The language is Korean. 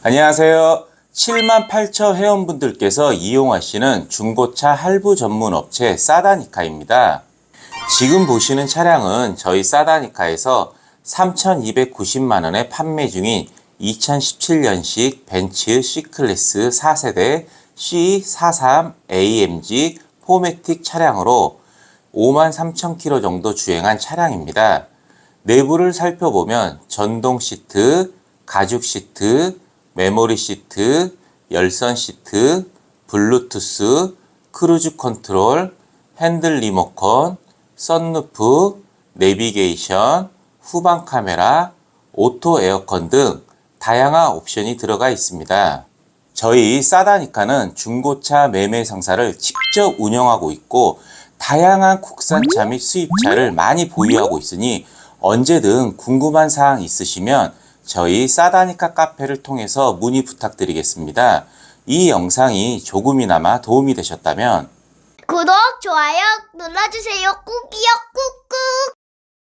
안녕하세요. 7만 8천 회원분들께서 이용하시는 중고차 할부 전문 업체 사다니카입니다. 지금 보시는 차량은 저희 사다니카에서 3,290만 원에 판매 중인 2017년식 벤츠 C클래스 4세대 C43 AMG 포매틱 차량으로 5만 3천 킬로 정도 주행한 차량입니다. 내부를 살펴보면 전동 시트, 가죽 시트, 메모리 시트, 열선 시트, 블루투스, 크루즈 컨트롤, 핸들 리모컨, 썬루프, 내비게이션, 후방 카메라, 오토 에어컨 등 다양한 옵션이 들어가 있습니다. 저희 싸다니카는 중고차 매매 상사를 직접 운영하고 있고 다양한 국산차 및 수입차를 많이 보유하고 있으니 언제든 궁금한 사항 있으시면 저희 싸다니카 카페를 통해서 문의 부탁드리겠습니다. 이 영상이 조금이나마 도움이 되셨다면 구독, 좋아요 눌러주세요. 꾹꾹.